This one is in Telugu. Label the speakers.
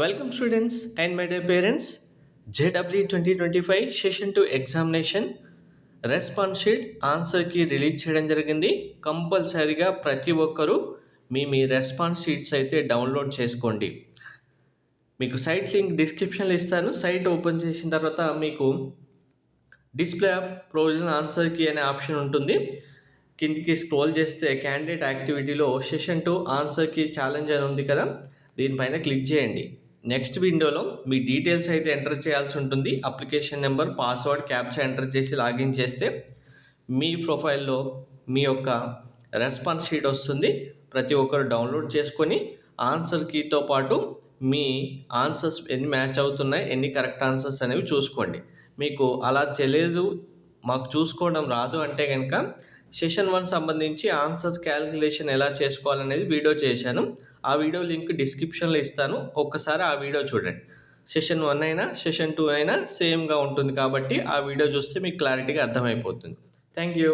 Speaker 1: Welcome students and my dear parents JW twenty twenty five session two examination response sheet ఆన్సర్కి release చేయడం జరిగింది. కంపల్సరీగా ప్రతి ఒక్కరూ మీ మీ రెస్పాన్స్ షీట్స్ అయితే డౌన్లోడ్ చేసుకోండి. మీకు సైట్ లింక్ డిస్క్రిప్షన్లో ఇస్తాను. సైట్ ఓపెన్ చేసిన తర్వాత మీకు డిస్ప్లే ఆఫ్ ప్రొవిజన్ ఆన్సర్కి అనే ఆప్షన్ ఉంటుంది. కిందికి స్క్రోల్ చేస్తే క్యాండిడేట్ యాక్టివిటీలో సెషన్ టూ ఆన్సర్కి ఛాలెంజ్ అని ఉంది కదా. దీనిపైన క్లిక్ చేయండి. నెక్స్ట్ విండోలో మీ డీటెయిల్స్ అయితే ఎంటర్ చేయాల్సి ఉంటుంది. Application number password captcha enter చేసి లాగిన్ చేస్తే మీ ప్రొఫైల్లో మీ యొక్క రెస్పాన్స్ షీట్ వస్తుంది. ప్రతి ఒక్కరు డౌన్లోడ్ చేసుకొని ఆన్సర్ కీతో పాటు మీ ఆన్సర్స్ ఎన్ని మ్యాచ్ అవుతున్నాయి ఎన్ని కరెక్ట్ ఆన్సర్స్ అనేవి చూసుకోండి. మీకు అలా తెలియదు మాకు చూసుకోవడం రాదు అంటే కనుక సెషన్ వన్ సంబంధించి ఆన్సర్స్ క్యాలిక్యులేషన్ ఎలా చేసుకోవాలనేది వీడియో చేశాను. ఆ వీడియో లింక్ డిస్క్రిప్షన్లో ఇస్తాను. ఒక్కసారి ఆ వీడియో చూడండి. సెషన్ వన్ అయినా సెషన్ టూ అయినా సేమ్గా ఉంటుంది కాబట్టి ఆ వీడియో చూస్తే మీకు క్లారిటీగా అర్థమైపోతుంది. Thank you.